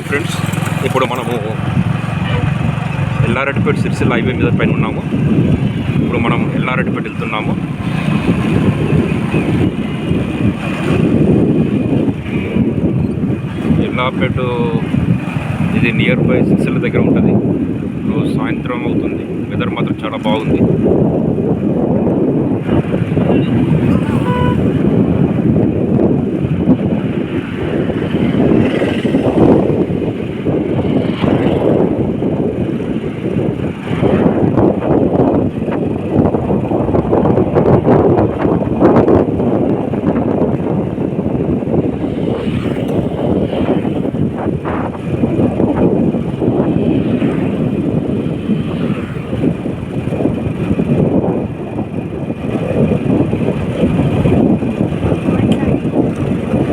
Hi friends ఇప్పుడు మనము Yellareddypet Sircilla highway మీద పైన ఉన్నాము. ఇప్పుడు మనం ఎల్లారెడ్డిపేట వెళ్తున్నాము. ఎల్లాపేట ఇది నియర్ బై సిరిసిల్ల దగ్గర ఉంటుంది. ఇప్పుడు సాయంత్రం అవుతుంది. వెదర్ మాత్రం చాలా బాగుంది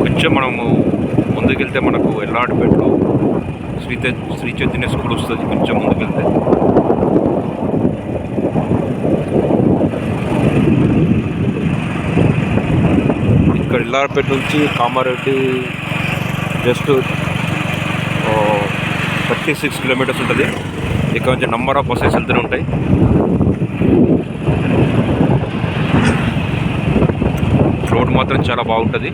కొంచెం మనము ముందుకెళ్తే మనకు ఎల్లాడిపేటలో శ్రీ శ్రీ చైతన్య స్కూల్ వస్తుంది కొంచెం ముందుకెళ్తే. ఇక్కడ ఎల్లాడిపేట నుంచి Kamareddy just thirty six kilometres ఉంటుంది. ఇక్కడ నుంచి నంబర్ ఆఫ్ బస్సెస్ వెళ్తూనే ఉంటాయి. రోడ్ మాత్రం చాలా బాగుంటుంది.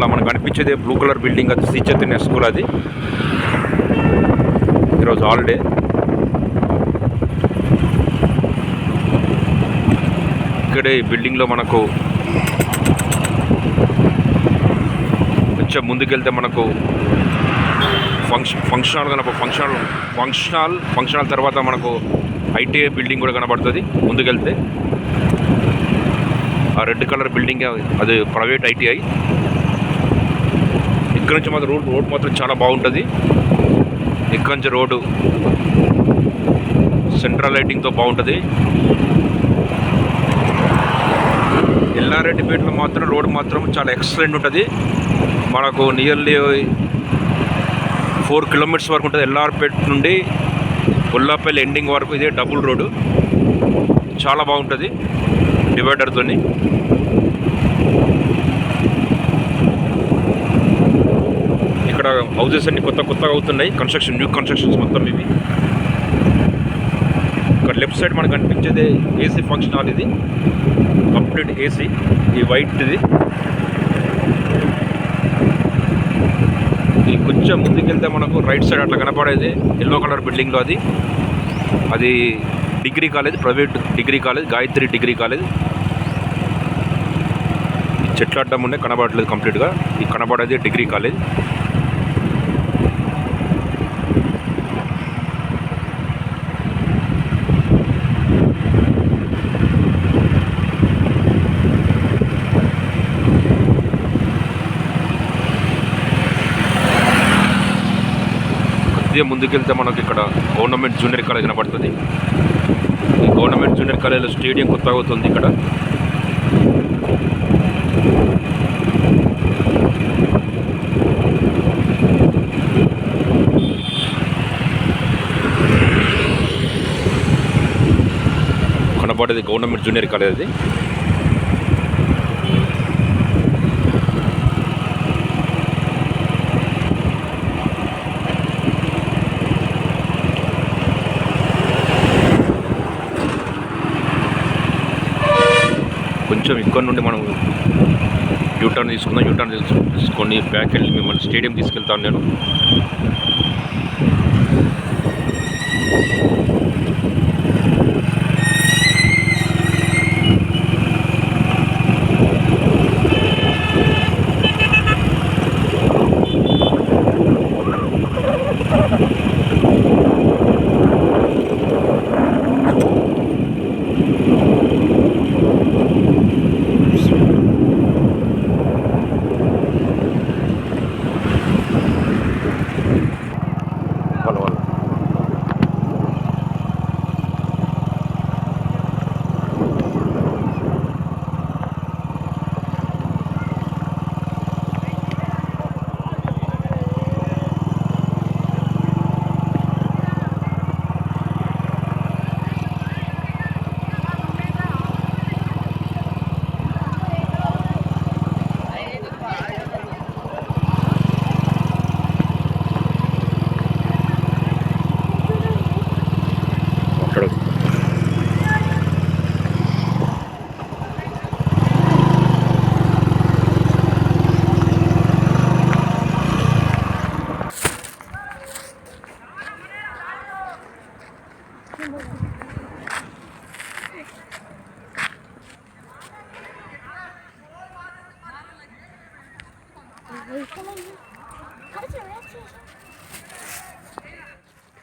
అట్లా మనకు కనిపించేది బ్లూ కలర్ బిల్డింగ్ అది శ్రీ చైతన్య స్కూల్ అది. ఈరోజు హాలిడే ఇక్కడే ఈ బిల్డింగ్లో మనకు కొంచెం ముందుకెళ్తే మనకు function function hall కనప function hall function hall function hall తర్వాత మనకు ఐటీఐ బిల్డింగ్ కూడా కనబడుతుంది ముందుకెళ్తే. ఆ రెడ్ కలర్ బిల్డింగ్ అది ప్రైవేట్ ఐటీఐ ఇక్కడ నుంచి మాత్రం రోడ్ రోడ్ మాత్రం చాలా బాగుంటుంది. ఇక్కడ నుంచి రోడ్డు సెంట్రల్ లైటింగ్తో బాగుంటుంది. ఎల్లారెడ్డిపేటలో మాత్రం రోడ్ మాత్రం చాలా ఎక్సలెంట్ ఉంటుంది. మనకు నియర్లీ ఫోర్ కిలోమీటర్స్ వరకు ఉంటుంది ఎల్ఆర్పేట నుండి పుల్లాపల్లి ఎండింగ్ వరకు ఇదే డబుల్ రోడ్డు చాలా బాగుంటుంది డివైడర్తో హౌజెస్ హౌసెస్ అన్ని కొత్త కొత్తగా అవుతున్నాయి. కన్స్ట్రక్షన్ న్యూ కన్స్ట్రక్షన్స్ మొత్తం ఇవి. ఇక్కడ లెఫ్ట్ సైడ్ మనకు కనిపించేది ఏసీ ఫంక్షన్ హాల్ ఇది. కంప్లీట్ ఏసీ ఈ వైట్ది ఈ కొంచెం ముందుకెళ్తే మనకు రైట్ సైడ్ అట్లా కనపడేది ఎల్లో కలర్ బిల్డింగ్లో అది. అది degree college private degree college Gayatri degree college. చెట్లు అడ్డం ఉండే కనబడలేదు కంప్లీట్గా ఈ కనబడేది డిగ్రీ కాలేజ్. ముందుకెళ్తే మనకి ఇక్కడ గవర్నమెంట్ జూనియర్ కాలేజ్ కనబడుతుంది ఈ గవర్నమెంట్ జూనియర్ కాలేజ్లో స్టేడియం కొత్త అవుతుంది ఇక్కడ. కనబడేది గవర్నమెంట్ జూనియర్ కాలేజ్ అది. కొంచెం ఇక్కడ నుండి మనం యూటర్న్ తీసుకుందాం. యూటర్న్ తీసు- తీసుకొని బ్యాక్ వెళ్ళి మిమ్మల్ని స్టేడియం తీసుకెళ్తాను నేను. 看那鱼好久没有吃